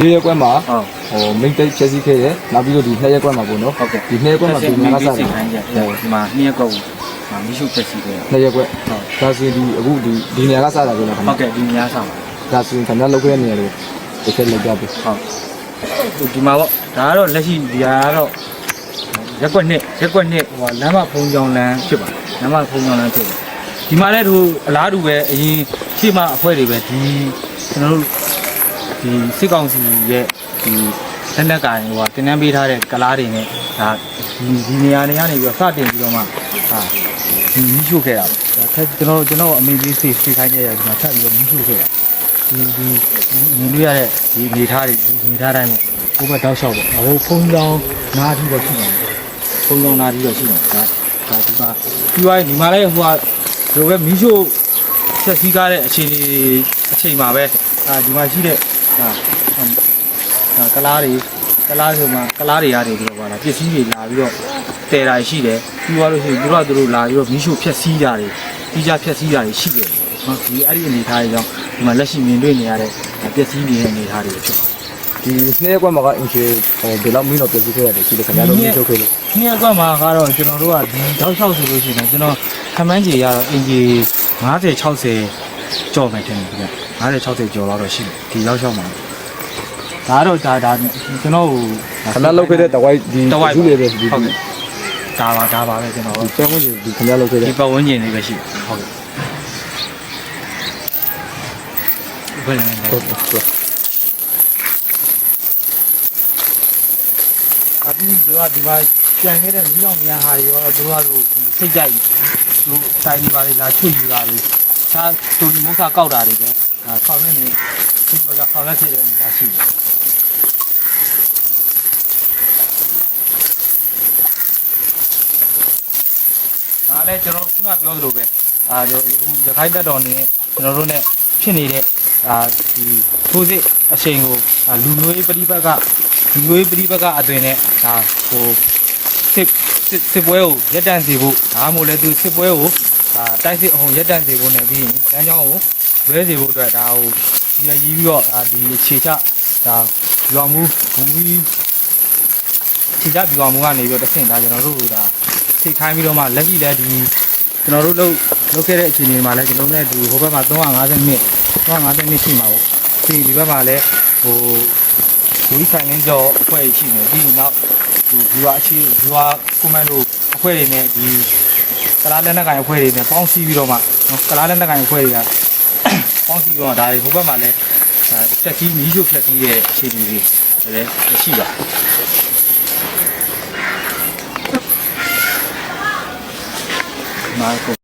ဒီရက်ကွက်မှာဟုတ်ဟိုမိတ်တိတ်ချက်စီခဲ့တယ်နောက်ပြီးတော့ဒီနှစ်ရက်ကွက်မှာပေါ့နော်ဟုတ်ကဲ့ဒီနှစ်ရက်ကွက်မှာဒီများကစားတယ်ခိုင်းကြဟိုဒီမှာနှစ်ရက်ကောက်မှာမိရှုဖြစ်စီခဲ့နှစ်ရက်ကွက်ဟုတ်ဒါဆိုရင်ဒီအခုဒီဒီနေရာကစားတာပြောလားခင်ဟုတ်ဗျကဲ့ဒီများဆောင်ပါဒါဆိုရင်ခင်ဗျားလောက်ခဲ့တဲ့နေရာတွေတစ်ချက်လောက်ကြပြီဟုတ်ဒီမှာပေါ့ဒါကတော့လက်ရှိဒီဟာကတော့ရက်ကွက်နှစ်ရက်ကွက်နှစ်ဟိုလမ်းမဖုံကြောင်လမ်းဖြစ်ပါလမ်းမဖုံကြောင်လမ်းဖြစ်တယ်ဒီမှာလည်းသူအလားတူပဲအရင်ရှေ့မှာအဖွဲ့တွေပဲဒီကျွန်တော်တို့ ဒီစစ်ကောင်စီရဲ့ဒီလက်နက်ကင်ဟိုတင်နန်းပေးထားတဲ့ကလားတွေနဲ့ဒါဒီဒီနေရာတွေကနေပြီးတော့စတင်ပြီးတော့မှဟာဒီမီးရှို့ခဲ့တာပေါ့ဒါထက်ကျွန်တော်ကျွန်တော်အမေကြီးစိတ်စိတ်ခိုင်းခဲ့ရတယ်ဒီမှာထပ်ပြီးတော့မီးရှို့ခဲ့တာဒီဒီမြင်လို့ရတဲ့ဒီအနေထားတွေဒီအနေထားတိုင်းပေါ့ဘိုးဘက်တောက်လျှောက်ပေါ့ဟိုဖုံးကြောင်နားပြီးတော့ရှိနေတယ်ဖုံးကြောင်နားပြီးတော့ရှိနေတယ်ဒါဒါဒီမှာပြီးသွားရင်ဒီမှာလည်းဟိုကဒီလိုပဲမီးရှို့ဆက်စည်းကားတဲ့အခြေအနေအချိန်မှာပဲအာဒီမှာရှိတဲ့ ဒါဒါကလားတွေကလားဆိုမှကလားတွေရတယ်ပြီးတော့ပါလားပစ္စည်းတွေလာပြီးတော့တည်တာရှိတယ်ပြီးသွားလို့ရှိရင်သူတို့ကသူတို့လာပြီးတော့မီးရှို့ဖျက်ဆီးတာတွေပြီးကြဖျက်ဆီးတာတွေရှိတယ်ဟုတ်ဒီအဲ့ဒီအနေထားတွေကြောင့်ဒီမှာလက်ရှိမြင်တွေ့နေရတဲ့ပစ္စည်းတွေရဲ့အနေထားတွေဖြစ်ပါတယ်ဒီနှစ်ရက်ကွက်မှာကအင်ဂျီဟိုဒီလောက်မင်းတော့ပြည့်စုံခဲ့ရတယ်ရှိတယ်ခင်ဗျားတို့မင်းထုတ်ခဲ့လို့။ဒီအကွက်မှာကတော့ကျွန်တော်တို့ကဒီတောက်လျှောက်ဆိုလို့ရှိရင်ကျွန်တော်ခမန်းကြီးရတော့အင်ဂျီ90 60 ကျော်မယ်ထင်တယ်ဗျ။90 60ကျော်တော့ရှိတယ်ဒီရောက်လျှောက်မှာ။ဒါကတော့ဒါဒါကျွန်တော်ဟိုခင်ဗျားလောက်ခဲ့တဲ့တဝိုက်ဒီတဝိုက်စုလေးပဲဒီဟုတ်ကဲ့ဒါပါဒါပါပဲကျွန်တော်ဒီကျောင်းဝင်ဒီခင်ဗျားလောက်ခဲ့တဲ့ဒီပတ်ဝန်းကျင်လေးပဲရှိတယ်ဟုတ်ကဲ့ဘယ်နဲ့လဲဟုတ်ဟုတ်အပြီးသူကဒီမှာကြံခဲ့တဲ့မိတော်များဟာတွေရောသူတို့ကတော့စိတ်ကြိုက်သူတိုင်းနေပါလေလာချွတ်ယူတာတွေ ခြားသူဒီမုတ်စာကောက်တာတွေပဲအဲဆောင်းနေနေသူတို့ကဆောင်းလက်ထည့်တဲ့အနေအရှိတယ်ဒါလည်းကျွန်တော်ခုနပြောသလိုပဲအာဒီအခုရခိုင်တပ်တော်နေကျွန်တော်တို့ ਨੇ ဖြစ်နေတဲ့အာဒီထိုးစစ်အချိန်ကိုအာလူမျိုးရေးပဋိပတ်ကလူမျိုးရေးပဋိပတ်ကအသွင်နဲ့ဒါဟိုစစ်စစ်စစ်ပွဲကိုရပ်တန့်စေဖို့ဒါမှမဟုတ်လည်းသူစစ်ပွဲကို အာတိုက်စစ်အောင်ရပ်တန့်စေဖို့နဲ့ပြီးရင်လမ်းကြောင်းကိုလွဲစေဖို့အတွက်ဒါဟိုဒီရည်ပြီးတော့အာဒီခြေချဒါရွာမှုဘုံကြီးခြေချပြွာမှုကနေပြီးတော့တစ်ဆင့်ဒါကျွန်တော်တို့ဒါစိတ်ခိုင်းပြီးတော့မှလက်ရှိလည်းဒီကျွန်တော်တို့လုပ်လုပ်ခဲ့တဲ့အခြေအနေမှာလည်းဒီလုံးနဲ့ဒီဟိုဘက်မှာ350မိနစ်350မိနစ်ရှိမှာပေါ့ပြီးဒီဘက်မှာလည်းဟိုဝီဆိုင်လင်းကျော်အဖွဲ့ရှိနေပြီးနောက်ဒီ viewer အခြေ viewer commando အဖွဲ့တွေနဲ့ဒီ ကလားလက်နက်ကိုင်အဖွဲ့တွေနဲ့ပေါင်းစည်းပြီးတော့မှနော်ကလားလက်နက်ကိုင်အဖွဲ့တွေကပေါင်းစည်းပြီးတော့ဒါတွေဟိုဘက်မှာလည်းဒါချက်ကြီးမီးရှို့ဖြက်စီးရဲ့အခြေအနေတွေလည်းရှိပါမာကို